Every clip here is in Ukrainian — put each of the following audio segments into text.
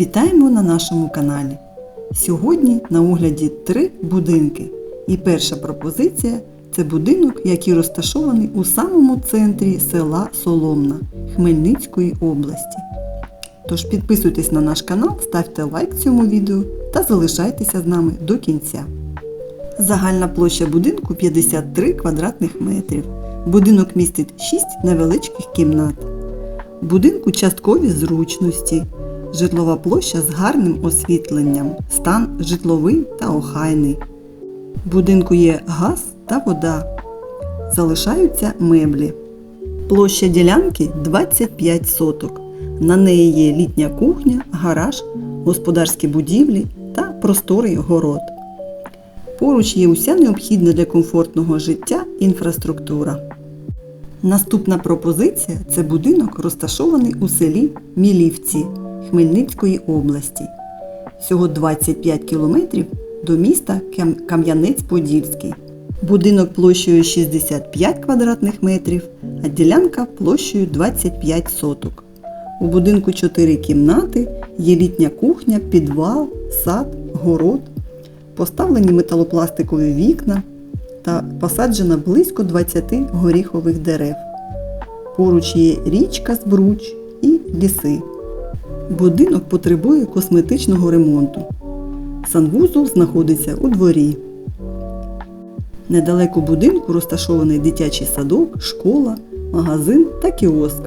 Вітаємо на нашому каналі. Сьогодні на огляді три будинки. І перша пропозиція це будинок, який розташований у самому центрі села Соломна Хмельницької області. Тож підписуйтесь на наш канал, ставте лайк цьому відео та залишайтеся з нами до кінця. Загальна площа будинку 53 квадратних метрів. Будинок містить 6 невеличких кімнат. Будинку часткові зручності, житлова площа з гарним освітленням, стан житловий та охайний. В будинку є газ та вода. Залишаються меблі. Площа ділянки 25 соток. На неї є літня кухня, гараж, господарські будівлі та просторий город. Поруч є уся необхідна для комфортного життя інфраструктура. Наступна пропозиція це будинок, розташований у селі Мілівці Хмельницької області. Всього 25 кілометрів до міста Кам'янець-Подільський. Будинок площею 65 квадратних метрів, а ділянка площею 25 соток. У будинку 4 кімнати, є літня кухня, підвал, сад, город, поставлені металопластикові вікна та посаджено близько 20 горіхових дерев. Поруч є річка Збруч і ліси. Будинок потребує косметичного ремонту. Санвузол знаходиться у дворі. Недалеко будинку розташований дитячий садок, школа, магазин та кіоск.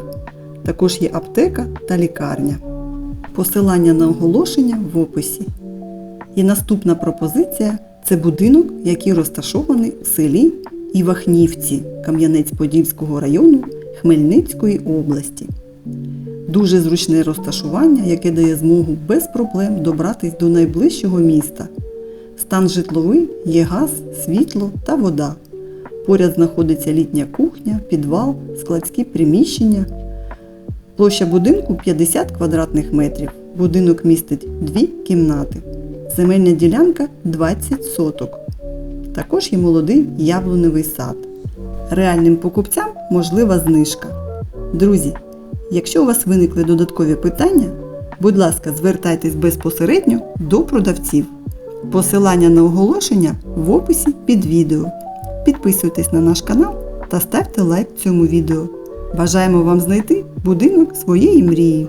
Також є аптека та лікарня. Посилання на оголошення в описі. І наступна пропозиція це будинок, який розташований в селі Івахнівці Кам'янець-Подільського району Хмельницької області. Дуже зручне розташування, яке дає змогу без проблем добратись до найближчого міста. Стан житловий є газ, світло та вода. Поряд знаходиться літня кухня, підвал, складські приміщення. Площа будинку 50 квадратних метрів. Будинок містить дві кімнати. Земельна ділянка 20 соток. Також є молодий яблуневий сад. Реальним покупцям можлива знижка. Друзі, якщо у вас виникли додаткові питання, будь ласка, звертайтесь безпосередньо до продавців. Посилання на оголошення в описі під відео. Підписуйтесь на наш канал та ставте лайк цьому відео. Бажаємо вам знайти будинок своєї мрії.